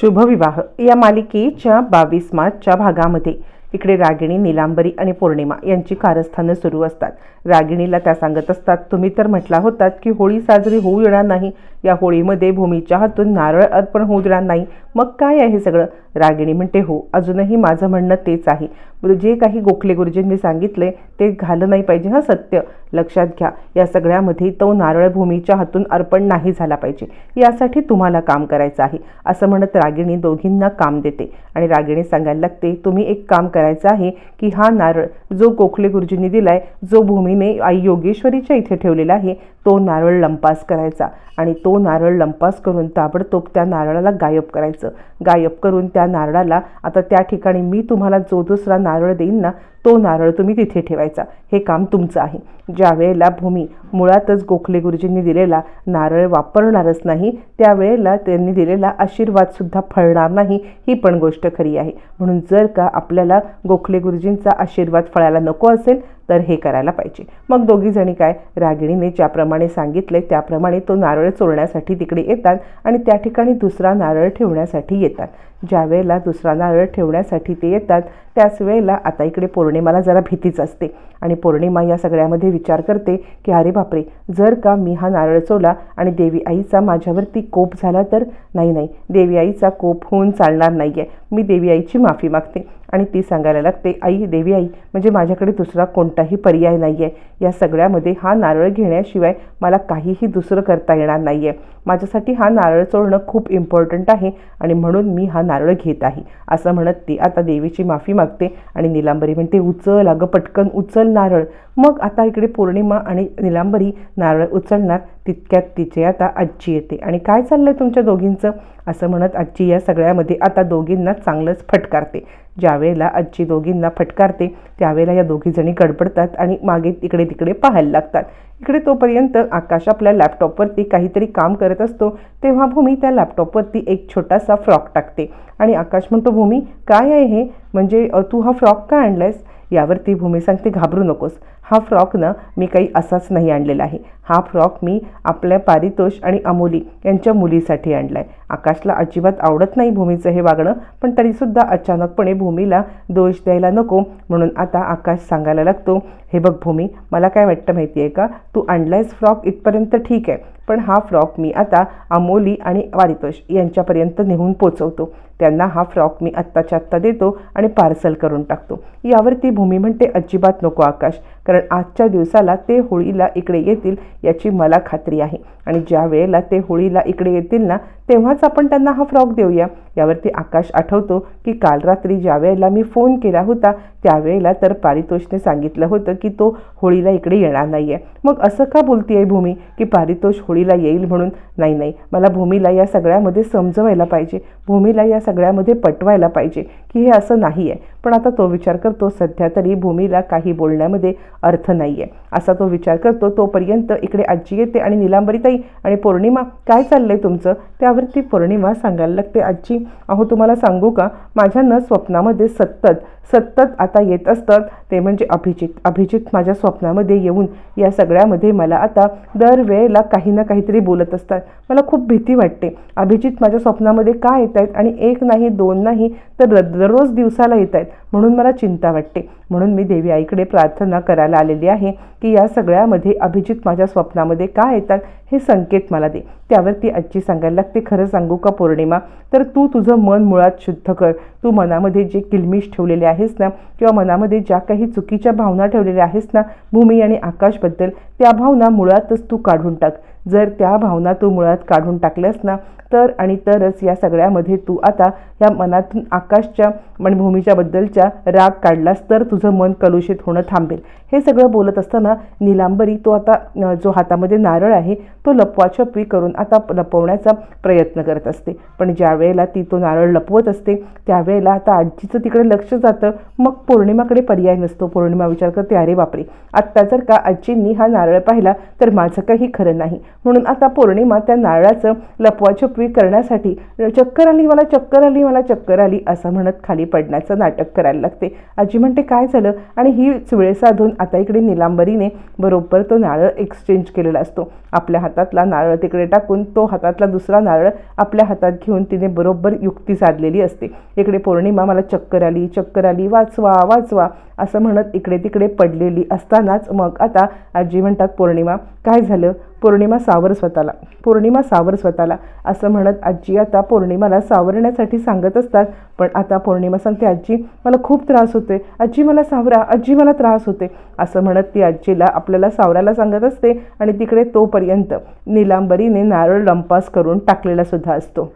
शुभविवाह. या मालिकेच्या बावीस मार्चच्या भागामध्ये इकडे रागिणी निलांबरी आणि पौर्णिमा यांची कारस्थानं सुरू असतात. रागिणीला त्या सांगत असतात तुम्ही तर म्हटला होतात की होळी साजरी होऊ येणार नाही. या होळीमध्ये भूमीच्या हातून नारळ अर्पण होऊ देणार नाही. मग काय आहे सगळं? रागिणी म्हणते हो अजूनही माझं म्हणणं तेच आहे. म्हणजे जे काही गोखले गुरुजींनी सांगितले ते घालं नाही पाहिजे हा सत्य. लक्षात घ्या या सगळ्यामध्ये तो नारळ भूमीच्या हातून अर्पण नाही झाला पाहिजे. यासाठी तुम्हाला काम करायचं आहे. असं म्हणत रागिणी दोघींना काम देते. आणि रागिणी सांगायला लागते तुम्ही एक काम करायचं आहे की हा नारळ जो गोखले गुरुजींनी दिलाय जो भूमीने आई योगेश्वरीच्या इथे ठेवलेला आहे तो नारळ लंपास करायचा. आणि तो नारळ लंपास करून ताबडतोब त्या नारळाला गायब करायचं. गायब करून त्या नारळाला. आता त्या ठिकाणी मी तुम्हाला जो दुसरा नारळ देईन ना तो नारळ तुम्ही तिथे ठेवायचा. हे काम तुमचं आहे. ज्या वेळेला भूमी मुळातच गोखले गुरुजींनी दिलेला नारळ वापरणारच नाही त्यावेळेला त्यांनी दिलेला आशीर्वादसुद्धा फळणार नाही ही पण गोष्ट खरी आहे. म्हणून जर का आपल्याला गोखले गुरुजींचा आशीर्वाद फळायला नको असेल तर हे करायला पाहिजे. मग दोघीजणी काय? रागिणीने ज्याप्रमाणे सांगितले त्याप्रमाणे तो नारळ चोरण्यासाठी तिकडे येतात आणि त्या ठिकाणी दुसरा नारळ ठेवण्यासाठी येतात. ज्या वेळेला दुसरा नारळ ठेवण्यासाठी ते येतात त्याच वेळेला आता इकडे पौर्णिमाला जरा भीतीच असते. आणि पौर्णिमा या सगळ्यामध्ये विचार करते की अरे बापरे जर का मी हा नारळ चोला आणि देवी आईचा माझ्यावरती कोप झाला तर? नाही नाही देवी आईचा कोप होऊन चालणार नाही आहे मी देवी आईची माफी मागते आणि ती सांगायला लागते आई देवी आई म्हणजे माझ्याकडे दुसरा कोणताही पर्याय नाही आहे या सगळ्यामध्ये हा नारळ घेण्याशिवाय मला काहीही दुसरं करता येणार नाही आहे माझ्यासाठी हा नारळ चोळणं खूप इम्पॉर्टंट आहे आणि म्हणून मी हा नारळ घेत आहे. असं म्हणत ती आता देवीची माफी मागते आणि निलांबरी म्हणते उचल अगं पटकन उचल नारळ. मग आता इकडे पौर्णिमा आणि निलांबरी नारळ उचलणार तितक्यात तिचे आता आजी येते. आणि काय चाललंय तुमच्या दोघींचं? असं म्हणत आजी या सगळ्यामध्ये आता दोघींना चांगलंच फटकारते. ज्यावेळेला आजी दोघींना फटकारते त्यावेळेला या दोघीजणी गडबडतात आणि मागे इकडे तिकडे पाहायला लागतात. इकडे तोपर्यंत आकाश आपल्या लॅपटॉपवरती काहीतरी काम करत असतो. तेव्हा भूमी त्या लॅपटॉपवरती एक छोटासा फ्रॉक टाकते. आणि आकाश म्हणतो भूमी काय आहे हे? म्हणजे तू हा फ्रॉक का आणलायस? यावरती भूमी सांगते घाबरू नकोस. हा फ्रॉक ना मी काही असाच नाही आणलेला आहे. हा फ्रॉक मी आपल्या पारितोष आणि अमोली यांच्या मुलीसाठी आणला आहे आकाशला अजिबात आवडत नाही भूमीचं हे वागणं पण तरीसुद्धा अचानकपणे भूमीला दोष द्यायला नको म्हणून आता आकाश सांगायला लागतो हे बघ भूमी मला काय वाटतं माहिती आहे का? तू आणलायस फ्रॉक इथपर्यंत ठीक आहे पण हा फ्रॉक मी आता अमोली आणि वारितोष यांच्यापर्यंत नेऊन पोचवतो. त्यांना हा फ्रॉक मी आत्ताच्या आत्ता देतो आणि पार्सल करून टाकतो. यावरती भूमी म्हणते अजिबात नको आकाश कारण आजच्या दिवसाला ते होळीला इकडे येतील याची मला खात्री आहे. आणि ज्या वेळेला ते होळीला इकडे येतील ना तेव्हाच आपण त्यांना हा फ्रॉक देऊया. यावरती आकाश आठवतो की काल रात्री ज्या वेळेला मी फोन केला होता त्यावेळेला तर पारितोषने सांगितलं होतं की तो होळीला इकडे येणार नाही आहे मग असं का बोलतीये भूमी की पारितोष होळीला येईल म्हणून? नाही नाही मला भूमीला या सगळ्यामध्ये समजवायला पाहिजे. भूमीला या सगळ्यामध्ये पटवायला पाहिजे की हे असं नाही आहे पण आता तो विचार करतो सध्या तरी भूमीला काही बोलण्यामध्ये अर्थ नाही आहे असा तो विचार करतो तोपर्यंत इकडे आजी येते आणि निलांबरीताई आणि पौर्णिमा काय चाललं आहे तुमचं? त्यावरती पौर्णिमा सांगायला लागते आजी अहो तुम्हाला सांगू का? माझ्या न स्वप्नामध्ये सतत सतत आता येत असतात. ते म्हणजे अभिजित. अभिजित माझ्या स्वप्नामध्ये येऊन या सगळ्यामध्ये मला आता दरवेळेला काही ना काहीतरी बोलत असतात. मला खूप भीती वाटते. अभिजित माझ्या स्वप्नामध्ये का येत आहेत आणि एक नाही दोन नाही तर दररोज दिवसाला येत आहेत म्हणून मला चिंता वाटते. म्हणून मी देवी आईकडे प्रार्थना करायला आलेली आहे की या सगळ्यामध्ये अभिजित माझ्या स्वप्नामध्ये का येतात हे संकेत मला दे. त्यावर ती आजी सांगायला लागते खरं सांगू का पौर्णिमा? तर तू तुझं मन मुळात शुद्ध कर. तू मनामध्ये जे किलमिश ठेवलेले आहेस ना किंवा मनामध्ये ज्या काही चुकीच्या भावना ठेवलेल्या आहेस ना भूमी आणि आकाशबद्दल त्या भावना मुळातच तू काढून टाक. जर त्या भावना तू मुळात काढून टाकल्यास ना तर आणि तरच या सगळ्यामध्ये तू आता या मनातून आकाशच्या आणि भूमीच्या बद्दलच्या राग काढलास तर तुझं मन कलुषित होणं थांबेल. हे सगळं बोलत असताना निलांबरी तो आता जो हातामध्ये नारळ आहे तो लपवाछपवी करून आता लपवण्याचा प्रयत्न करत असते. पण ज्या वेळेला ती तो नारळ लपवत असते त्यावेळेला आता आजीचं तिकडे लक्ष जातं. मग पौर्णिमाकडे पर्याय नसतो. पौर्णिमा विचार करते अरे बापरे! आत्ता जर का आजींनी हा नारळ पाहिला तर माझं काही खरं नाही. म्हणून आता पौर्णिमा त्या नारळाचं लपवाछपवी करण्यासाठी चक्कर आली मला चक्कर आली मला चक्कर आली असं म्हणत खाली पडण्याचं नाटक करायला लागते. आजी म्हणते काय झालं? आणि ही वेळ साधून आता इकडे निलांबरीने बरोबर तो नारळ एक्सचेंज केलेला असतो. आपल्या हातातला नारळ तिकडे टाकून तो हातातला दुसरा नारळ आपल्या हातात घेऊन तिने बरोबर युक्ती साधलेली असते. इकडे पौर्णिमा मला चक्कर आली चक्कर आली वाचवा वाचवा असं म्हणत इकडे तिकडे पडलेली असतानाच मग आता आजी म्हणतात पौर्णिमा. काय झालं? पौर्णिमा सावर स्वतःला. पौर्णिमा सावर स्वतःला. असं म्हणत आजी आता पौर्णिमाला सावरण्यासाठी सांगत असतात. पण आता पौर्णिमा सांगते आजी मला खूप त्रास होते आजी मला सावरा. आजी मला त्रास होते असं म्हणत ती आजीला आपल्याला सावरायला सांगत असते. आणि तिकडे तोपर्यंत निलांबरीने नारळ लंपास करून टाकलेला सुद्धा असतो.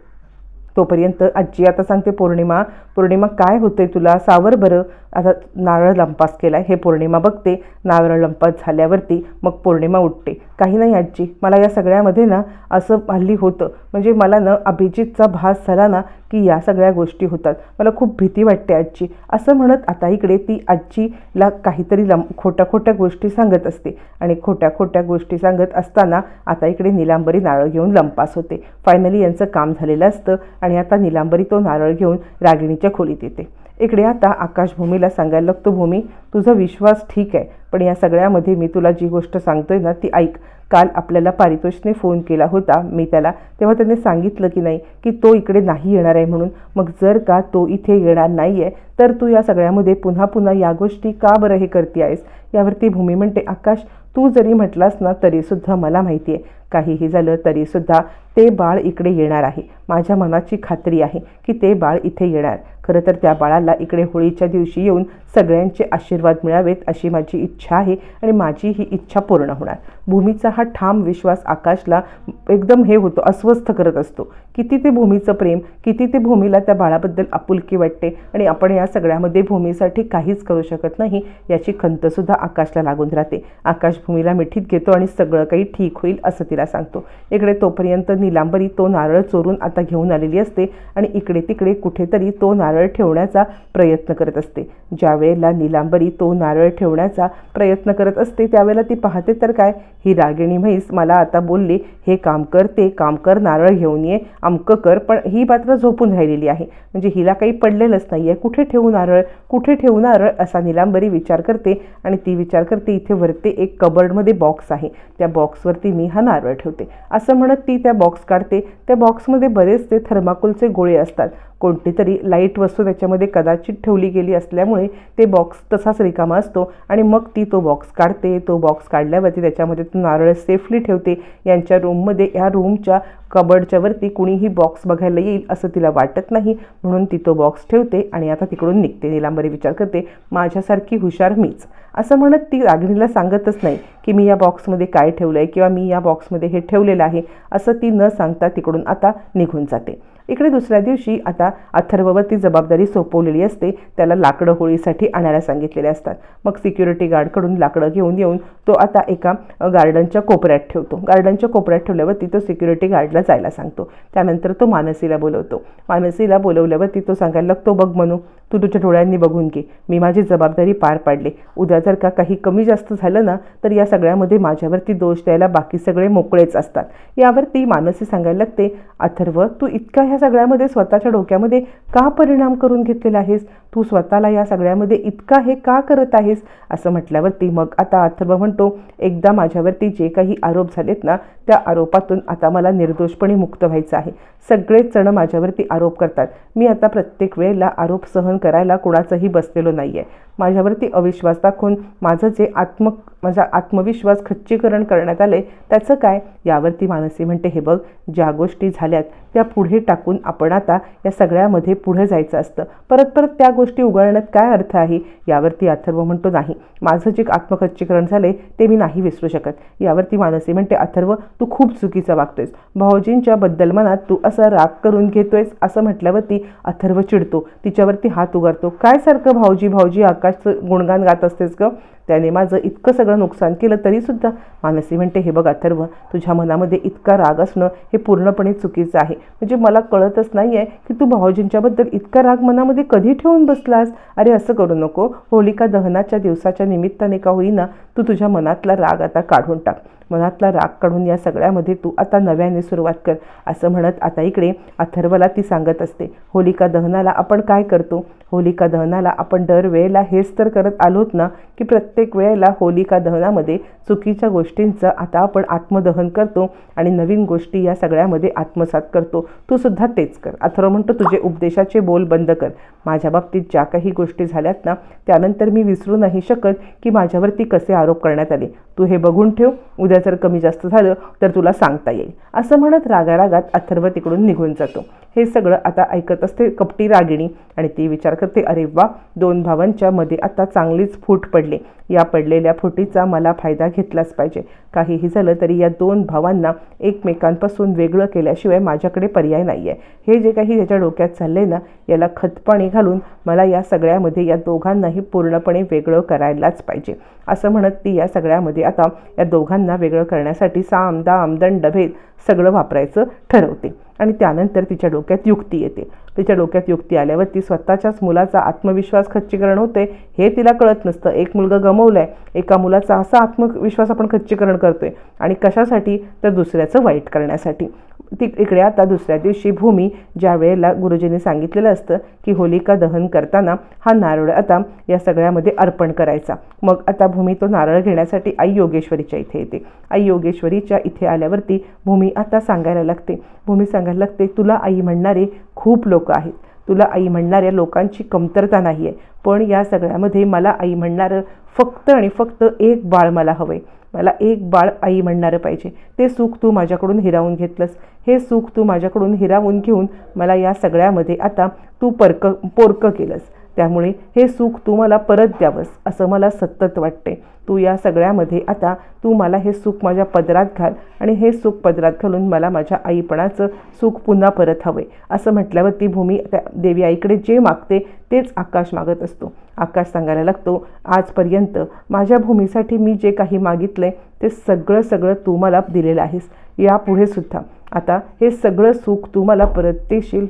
तोपर्यंत आजी आता सांगते पौर्णिमा पौर्णिमा काय होते तुला? सावर बरं. आता नारळ लंपास केला हे पौर्णिमा बघते. नारळ लंपास झाल्यावरती मग पौर्णिमा उठते. काही नाही आजी मला या सगळ्यामध्ये ना असं हल्ली होतं. म्हणजे मला ना अभिजितचा भास झाला ना की या सगळ्या गोष्टी होतात. मला खूप भीती वाटते आजी असं म्हणत आता इकडे ती आजीला काहीतरी लम खोट्या खोट्या गोष्टी सांगत असते. आणि खोट्या खोट्या गोष्टी सांगत असताना आता इकडे निलांबरी नारळ घेऊन लंपास होते. फायनली यांचं काम झालेलं असतं आणि आता निलांबरी तो नारळ घेऊन रागिणीच्या खोलीत येते. इकडे आता आकाशभूमीला सांगायला लागतो भूमी तुझा विश्वास ठीक आहे पण या सगळ्यामध्ये मी तुला जी गोष्ट सांगतोय ना ती ऐक. काल आपल्याला पारितोषने फोन केला होता मी त्याला तेव्हा त्याने सांगितलं की नाही की तो इकडे नाही येणार आहे म्हणून. मग जर का तो इथे येणार नाही आहे तर तू या सगळ्यामध्ये पुन्हा पुन्हा या गोष्टी का बरं हे करते आहेस यावरती भूमी म्हणते आकाश तू जरी म्हटलास ना तरीसुद्धा मला माहिती आहे. काहीही झालं तरीसुद्धा ते बाळ इकडे येणार आहे. माझ्या मनाची खात्री आहे की ते बाळ इथे येणार. खरं तर त्या बाळाला इकडे होळीच्या दिवशी येऊन सगळ्यांचे आशीर्वाद मिळावेत अशी माझी इच्छा आहे आणि माझी ही इच्छा पूर्ण होणार. भूमीचा हा ठाम विश्वास आकाशला एकदम हे होतो अस्वस्थ करत असतो. किती ते भूमीचं प्रेम किती ते भूमीला त्या बाळाबद्दल आपुलकी वाटते आणि आपण या सगळ्यामध्ये भूमीसाठी काहीच करू शकत नाही याची खंतसुद्धा आकाशला लागून राहते. आकाश भूमीला मिठीत घेतो आणि सगळं काही ठीक होईल असं तिला सांगतो. इकडे तोपर्यंत निलांबरी तो नारळ चोरून आता घेऊन आलेली असते आणि इकडे तिकडे कुठेतरी तो नारळ ठेवण्याचा प्रयत्न करत असते. ज्या वेळेला निलांबरी तो नारळ ठेवण्याचा प्रयत्न करत असते त्यावेळेला ती पाहते तर काय? ही रागिणी म्हैस मला आता बोलली हे काम कर ते काम कर नारळ घेऊन ये अमकं कर पण ही मात्र झोपून राहिलेली आहे. म्हणजे हिला काही पडलेलंच नाही आहे कुठे ठेवू नारळ? कुठे ठेवू नारळ? असा निलांबरी विचार करते आणि ती विचार करते इथे वरते एक कब कबर्डमध्ये बॉक्स आहे. त्या बॉक्सवरती मी हा नारळ ठेवते. असं म्हणत ती त्या बॉक्स काढते. त्या बॉक्समध्ये बरेचसे थर्माकोलचे गोळे असतात. कोणती तरी लाइट वस्तू त्याच्यामध्ये कदाचित ठेवली गेली असल्यामुळे ते बॉक्स तसाच रिकामा असतो. आणि मग ती तो बॉक्स काढते तो बॉक्स काढल्यावरती त्याच्यामध्ये तो नारळ सेफली ठेवते. यांच्या रूममध्ये या रूमच्या कबर्डच्या वरती कुणीही बॉक्स बघायला येईल असं तिला वाटत नाही. म्हणून ती तो बॉक्स ठेवते आणि आता तिकडून निघते. निलांबरी विचार करते माझ्यासारखी हुशार मीच. असं म्हणत ती रागिणीला सांगतच नाही की मी या बॉक्समध्ये काय ठेवलं आहे किंवा मी या बॉक्समध्ये हे ठेवलेलं आहे. असं ती न सांगता तिकडून आता निघून जाते. इकडे दुसऱ्या दिवशी आता अथर्ववर ती जबाबदारी सोपवलेली असते त्याला लाकडं होळीसाठी आणायला सांगितलेले असतात. मग सिक्युरिटी गार्डकडून लाकडं घेऊन येऊन तो आता एका गार्डनच्या कोपऱ्यात ठेवतो. गार्डनच्या कोपऱ्यात ठेवल्यावरती तो सिक्युरिटी गार्डला जायला सांगतो. त्यानंतर तो मानसीला बोलवतो. मानसीला बोलवल्यावरती तो सांगायला लागतो बघ म्हणू तू तुझ्या डोळ्यांनी बघून घे. मी माझी जबाबदारी पार पाडली. उद्या जर का काही कमी जास्त झालं ना तर या सगळ्यामध्ये माझ्यावरती दोष द्यायला बाकी सगळे मोकळेच असतात. यावरती मानसी सांगायला लागते अथर्व तू इतका ह्या सगळ्यामध्ये स्वतःच्या डोक्यामध्ये का परिणाम करून घेतलेला आहेस? तू स्वतःला या सगळ्यामध्ये इतका हे का करत आहेस? असं म्हटल्यावरती मग आता अथर्व म्हणतो एकदा माझ्यावरती जे काही आरोप झालेत ना त्या आरोपातून आता मला निर्दोषपणे मुक्त व्हायचं आहे. सगळेच जण माझ्यावरती आरोप करतात. मी आता प्रत्येक वेळेला आरोप सहन करायला कुणाचंही बसलेलो नाही आहे माझ्यावरती अविश्वास दाखवून माझं जे आत्म माझा आत्मविश्वास खच्चीकरण करण्यात आले त्याचं काय? यावरती मानसी म्हणते हे बघ ज्या गोष्टी झाल्यात त्या पुढे टाकून आपण आता या सगळ्यामध्ये पुढे जायचं असतं. परत परत त्या गोष्टी उगाळण्यात काय अर्थ आहे? यावरती अथर्व म्हणतो नाही. माझं जे आत्मखच्चीकरण झाले ते मी नाही विसरू शकत. यावरती मानसी म्हणते अथर्व तू खूप चुकीचं वागतोयस. भाऊजींच्या बद्दल मनात तू असा राग करून घेतोयस असं म्हटल्यावरती अथर्व चिडतो. तिच्यावरती हात उगारतो. काय सारखं भाऊजी भाऊजी आकाशचं गुणगान गात असतेस ग? त्याने माझं इतकं सगळं नुकसान केलं तरीसुद्धा मानसी म्हणते हे बघ अथर्व तुझ्या मनामध्ये इतका राग असणं हे पूर्णपणे चुकीचं आहे. म्हणजे मला कळतच नाही आहे की तू भाऊजींच्याबद्दल इतका राग मनामध्ये कधी ठेवून बसलास? अरे असं करू नको. होलिका दहनाच्या दिवसाच्या निमित्ताने का होईना तू तुझ्या मनातला राग आता काढून टाक. मनातला राग काढून या सगळ्यामध्ये तू आता नव्याने सुरुवात कर. असं म्हणत आता इकडे अथर्वला ती सांगत असते. होलिका दहनाला आपण काय करतो? होलिका दहनाला आपण दरवेळेला हेच तर करत आलोत ना की प्रत्येक वेळेला होलिका दहनामध्ये चुकीच्या गोष्टींचं आता आपण आत्मदहन करतो आणि नवीन गोष्टी या सगळ्यामध्ये आत्मसात करतो. तू सुद्धा तेच कर. अथर्व म्हणतो तुझे उपदेशाचे बोल बंद कर. माझ्या बाबतीत ज्या काही गोष्टी झाल्यात ना त्यानंतर मी विसरू नाही शकत की माझ्यावरती कसे आरोप करण्यात आले. तू हे बघून ठेव. उद्या जर कमी जास्त झालं तर तुला सांगता येईल. असं म्हणत रागारागात अथर्व तिकडून निघून जातो. हे सगळं आता ऐकत असते कपटी रागिणी आणि ती विचार करते अरे वा दोन भावांच्या मध्ये आता चांगलीच फूट पडली. या पडलेल्या फुटीचा मला फायदा घेतलाच पाहिजे. काहीही झालं तरी या दोन भावांना एकमेकांपासून वेगळं केल्याशिवाय माझ्याकडे पर्याय नाही आहे हे जे काही त्याच्या डोक्यात चाललंय ना याला खतपाणी घालून मला या सगळ्यामध्ये या दोघांनाही पूर्णपणे वेगळं करायलाच पाहिजे. असं म्हणत ती या सगळ्यामध्ये आता या दोघांना वेगळं करण्यासाठी साम दाम दंड भेद सगळं वापरायचं ठरवते आणि त्यानंतर तिच्या डोक्यात युक्ती येते. तिच्या डोक्यात युक्ती आल्यावर ती स्वतःच्याच मुलाचा आत्मविश्वास खच्चीकरण होते हे तिला कळत नसतं. एक मुलगा आहे एका मुलाचा असा आत्मविश्वास आपण खच्चीकरण करतोय. आणि कशासाठी? तर दुसऱ्याचं वाईट करण्यासाठी. ती इकडे आता दुसऱ्या दिवशी भूमी ज्या वेळेला गुरुजींनी सांगितलेलं असतं की होलिका दहन करताना हा नारळ आता या सगळ्यामध्ये अर्पण करायचा. मग आता भूमी तो नारळ घेण्यासाठी आई योगेश्वरीच्या इथे येते. आई योगेश्वरीच्या इथे आल्यावरती भूमी आता सांगायला लागते. भूमी सांगायला लागते तुला आई म्हणणारे खूप लोक आहेत. तुला आई म्हणणाऱ्या लोकांची कमतरता नाही आहे पण या सगळ्यामध्ये मला आई म्हणणारं फक्त आणि फक्त एक बाळ मला हवं आहे मला एक बाळ आई म्हणणारं पाहिजे. ते सुख तू माझ्याकडून हिरावून घेतलंस. हे सुख तू माझ्याकडून हिरावून घेऊन मला या सगळ्यामध्ये आता तू परक पोरकं केलंस. त्यामुळे हे सुख तू मला परत द्यावंस असं मला सतत वाटते. तू या सगळ्यामध्ये आता तू मला हे सुख माझ्या पदरात घाल आणि हे सुख पदरात घालून मला माझ्या आईपणाचं सुख पुन्हा परत हवं असं म्हटल्यावर ती भूमी त्या देवी आईकडे जे मागते तेच आकाश मागत असतो. आकाश सांगायला लागतो आजपर्यंत माझ्या भूमीसाठी मी जे काही मागितलंय ते सगळं सगळं तू मला दिलेलं आहेस. यापुढे सुद्धा आता हे सगळं सुख तू मला परत देशील.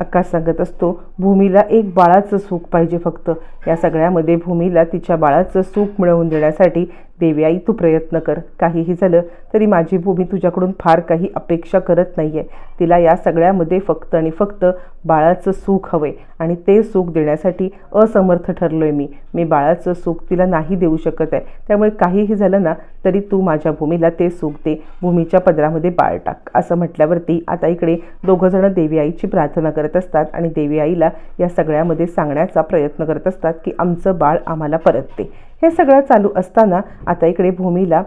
आकाश सांगत असतो भूमीला एक बाळाचं सुख पाहिजे फक्त. या सगळ्यामध्ये भूमीला तिच्या बाळाचं सुख मिळवून देण्यासाठी देवी आई तू प्रयत्न कर. काहीही झालं तरी माझी भूमी तुझ्याकडून फार काही अपेक्षा करत नाही आहे तिला या सगळ्यामध्ये फक्त आणि फक्त बाळाचं सुख हवंय आणि ते सुख देण्यासाठी असमर्थ ठरलो आहे मी. मी बाळाचं सुख तिला नाही देऊ शकत आहे. त्यामुळे काहीही झालं ना तरी तू माझ्या भूमीला ते सुख दे. भूमीच्या पदरामध्ये बाळ टाक. असं म्हटल्यावरती आता इकडे दोघंजणं देवी आईची प्रार्थना करत असतात आणि देवी आईला या सगळ्यामध्ये सांगण्याचा प्रयत्न करत असतात की आमचं बाळ आम्हाला परत दे हे सगळं चालू असताना आता इकडे भूमीला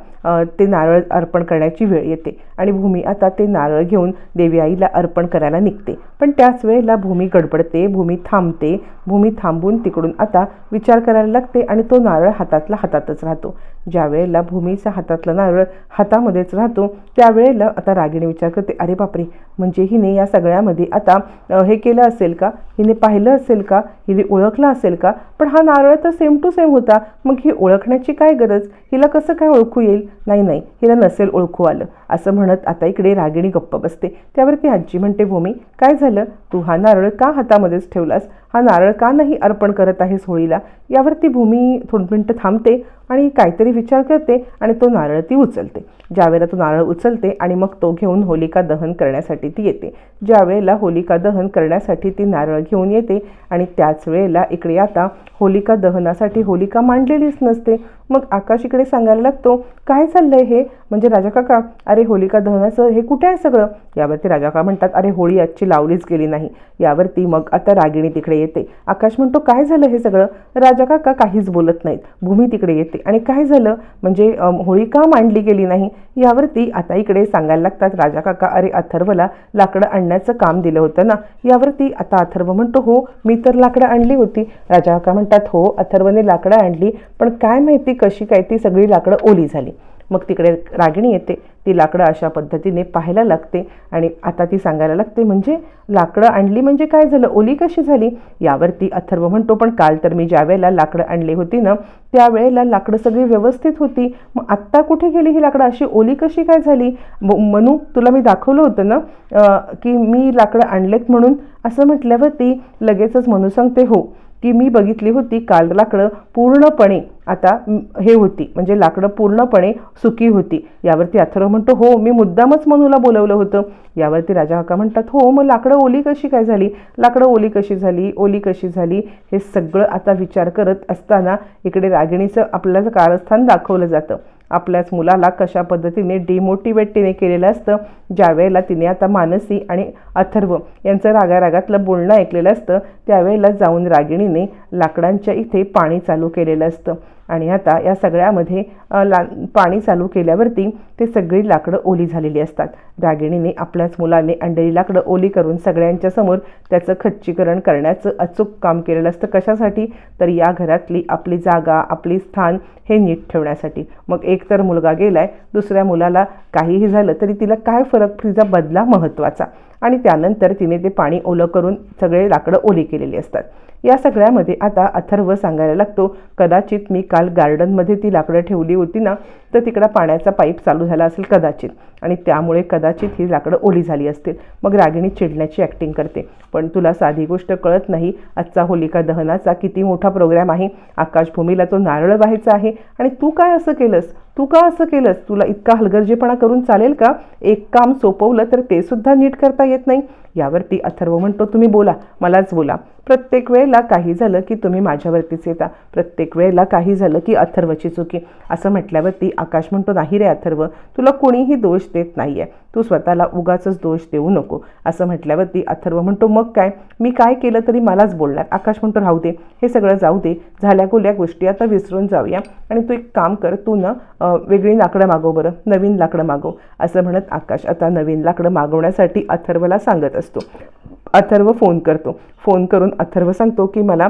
ते नारळ अर्पण करण्याची वेळ येते. आणि भूमी आता ते नारळ घेऊन देवी आईला अर्पण करायला निघते. पण त्याच वेळेला भूमी गडबडते भूमी थांबते भूमी थांबून तिकडून आता विचार करायला लागते आणि तो नारळ हातातला हातातच राहतो. ज्या वेळेला भूमीचा हातातला नारळ हातामध्येच राहतो त्यावेळेला आता रागिणी विचार करते अरे बापरे म्हणजे हिने या सगळ्यामध्ये आता हे केलं असेल का? हिने पाहिलं असेल का? हिने ओळखलं असेल का? पण हा नारळ तर सेम टू सेम होता. मग ही ओळखण्याची काय गरज? हिला कसं काय ओळखू येईल? नाही नाही हिला नसेल ओळखू आलं. असं म्हणत आता इकडे रागिणी गप्प बसते. त्यावर ती आजी म्हणते भूमी काय झालं? तू हा नारळ का हातामध्येच ठेवलास? हा नारळ का नाही अर्पण करत आहेस होळीला? यावरती भूमी थोडी मिनटं थांबते. आणि काहीतरी विचार करते आणि तो नारळ ती उचलते. ज्यावेळेला तो नारळ उचलते आणि मग तो घेऊन होलिका दहन करण्यासाठी ती येते. ज्यावेळेला होलिका दहन करण्यासाठी ती नारळ घेऊन येते आणि त्याच वेळेला इकडे आता होलिका दहनासाठी होलिका मांडलेलीच नसते. मग आकाश इकडे सांगायला लागतो काय चाललंय हे? म्हणजे राजा काका अरे होलिका दहनाचं हे कुठे आहे सगळं? यावरती राजा काका म्हणतात अरे होळी आजची लावलीच गेली नाही. यावरती मग आता रागिणी तिकडे येते. आकाश म्हणतो काय झालं हे सगळं? राजा काका काहीच बोलत नाहीत. भूमी तिकडे येते. आणि काय झालं? म्हणजे होळी का मांडली गेली नाही? यावरती आता इकडे सांगायला लागतात राजा काका अरे अथर्वला लाकडं आणण्याचं काम दिलं होतं ना? यावरती आता अथर्व म्हणतो हो मी तर लाकडं आणली होती. राजा काका म्हणतात हो अथर्वने लाकडं आणली पण काय माहिती कशी काय ती सगळी लाकडं ओली झाली. मग तिकडे रागिणी येते. ती लाकडं अशा पद्धतीने पाहायला लागते आणि आता ती सांगायला लागते म्हणजे लाकडं आणली म्हणजे काय झालं? ओली कशी झाली? यावरती अथर्व म्हणतो पण काल तर मी ज्या वेळेला लाकडं आणली होती ना त्यावेळेला लाकडं सगळी व्यवस्थित होती. मग आत्ता कुठे गेली ही लाकडं? अशी ओली कशी काय झाली? मनू तुला मी दाखवलं होतं ना की मी लाकडं आणलेत म्हणून असं म्हटल्यावर ती लगेचच मनू सांगते हो की मी बघितली होती. काल लाकडं पूर्णपणे आता हे होती. म्हणजे लाकडं पूर्णपणे सुकी होती. यावरती अथर्व म्हणतो हो मी मुद्दामच मनूला बोलवलं होतं. यावरती राजा काका म्हणतात हो मग लाकडं ओली कशी काय झाली? लाकडं ओली कशी झाली? ओली कशी झाली? हे सगळं आता विचार करत असताना इकडे रागिणीचं आपल्याचं कारस्थान दाखवलं जातं. आपल्याच मुलाला कशा पद्धतीने डिमोटिवेट तिने केलेलं असतं ज्यावेळेला तिने आता मानसी आणि अथर्व यांचं रागारागातलं बोलणं ऐकलेलं असतं त्यावेळेला जाऊन रागिणीने लाकडांच्या इथे पाणी चालू केलेलं असतं. आणि आता या सगळ्यामध्ये ला पाणी चालू केल्यावरती ते सगळी लाकडं ओली झालेली असतात. रागिणीने आपल्याच मुलाने अंडळी लाकडं ओली करून सगळ्यांच्या समोर त्याचं खच्चीकरण करण्याचं अचूक काम केलेलं असतं. कशासाठी? तर या घरातली आपली जागा आपली स्थान हे नीट ठेवण्यासाठी. मग एक तर मुलगा गेलाय दुसऱ्या मुलाला काहीही झालं तरी तिला काय फरक? तिचा बदला महत्त्वाचा. आणि त्यानंतर तिने ते पाणी ओलं करून सगळे लाकडं ओली केलेली असतात. या सगळ्यामध्ये आता अथर्व सांगायला लागतो कदाचित मी काल गार्डनमध्ये ती लाकडं ठेवली होती ना तर तिकडं पाण्याचा पाईप चालू झाला असेल कदाचित. आणि त्यामुळे कदाचित ही लाकडं ओली झाली असतील. मग रागिणी चिडण्याची ॲक्टिंग करते. पण तुला साधी गोष्ट कळत नाही. आजचा होलिका दहनाचा किती मोठा प्रोग्राम आहे. आकाशभूमीला तो नारळ व्हायचा आहे. आणि तू काय असं केलंस? तू का असं केलंस? तुला इतका हलगर्जीपणा करून चालेल का? एक काम सोपवलं तर ते सुद्धा नीट करता येत नाही. यावरती अथर्व म्हणतो तुम्ही बोला. मलाच बोला. प्रत्येक वेळेला काही झालं की तुम्ही माझ्यावरतीच येता. प्रत्येक वेळेला काही झालं की अथर्वची चुकी. असं म्हटल्यावरती आकाश म्हणतो नाही रे अथर्व तुला कोणीही दोष देत नाही आहे तू स्वतःला उगाच दोष देऊ नको. असं म्हटल्यावरती अथर्व म्हणतो मग काय? मी काय केलं तरी मलाच बोलणार. आकाश म्हणतो राहू दे. हे सगळं जाऊ दे. झाल्या गोल्या गोष्टी आता विसरून जाऊया. आणि तू एक काम कर तू ना वेगळी लाकडं मागव बरं. नवीन लाकडं मागव. असं म्हणत आकाश आता नवीन लाकडं मागवण्यासाठी अथर्वला सांगत असतो. अथर्व फोन करतो. फोन करून अथर्व सांगतो की मला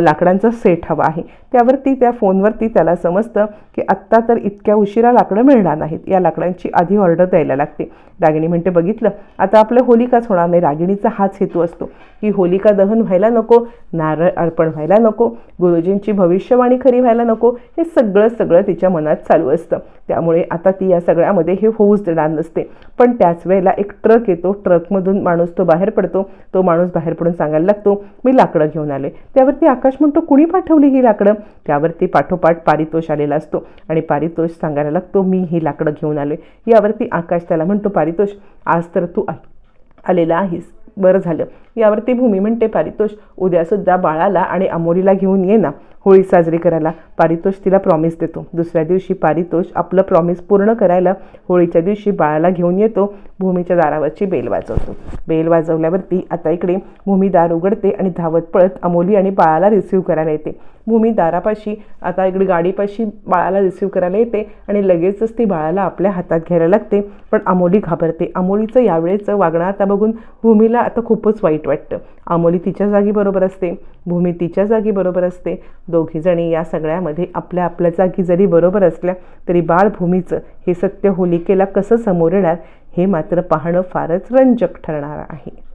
लाकडांचा सेट हवा आहे. त्यावरती त्या फोनवरती त्याला समजतं की आत्ता तर इतक्या उशिरा लाकडं मिळणार नाहीत. या लाकडांची आधी ऑर्डर द्यायला लागते. रागिणी म्हणते बघितलं आता आपलं होलिकाच होणार नाही. रागिणीचा हाच हेतू असतो. की होलिका दहन व्हायला नको नारळ अर्पण व्हायला नको गुरुजींची भविष्यवाणी खरी व्हायला नको हे सगळं सगळं तिच्या मनात चालू असतं. त्यामुळे आता ती या सगळ्यामध्ये हे होऊच देणार नसते. पण त्याच वेळेला एक ट्रक येतो. ट्रकमधून माणूस तो बाहेर पडतो. तो माणूस बाहेर पडून सांगायला लागतो मी लाकडं घेऊन आले. त्यावरती आकाश म्हणतो कुणी पाठवली ही लाकडं? त्यावरती पाठोपाठ पारितोष आलेला असतो आणि पारितोष सांगायला लागतो मी ही लाकडं घेऊन आलो यावरती आकाश त्याला म्हणतो पारितोष आज तर तू आ- आलेला आहेस. बरं झालं. यावरती भूमी म्हणते पारितोष उद्यासुद्धा बाळाला आणि अमोरीला घेऊन ये ना. होळी साजरी करायला. पारितोष तिला प्रॉमिस देतो. दुसऱ्या दिवशी पारितोष आपलं प्रॉमिस पूर्ण करायला होळीच्या दिवशी बाळाला घेऊन येतो. भूमीच्या दारावरची बेल वाजवतो. बेल वाजवल्यावरती आता इकडे भूमी दार उघडते आणि धावत पळत अमोली आणि बाळाला रिसीव्ह करायला येते. भूमी दारापाशी आता इकडे गाडीपाशी बाळाला रिसिव्ह करायला येते आणि लगेचच ती बाळाला आपल्या हातात घ्यायला लागते. पण अमोली घाबरते. अमोलीचं यावेळेचं वागणं आता बघून भूमीला आता खूपच वाईट वाटतं. अमोली तिच्या जागी बरोबर असते. भूमी तिच्या जागी बरोबर असते. दोघीजणी या सगळ्यामध्ये आपल्या आपल्या जागी जरी बरोबर असल्या तरी बाळभूमीचं हे सत्य होलिकेला कसं समोर येणार हे मात्र पाहणं फारच रंजक ठरणार आहे.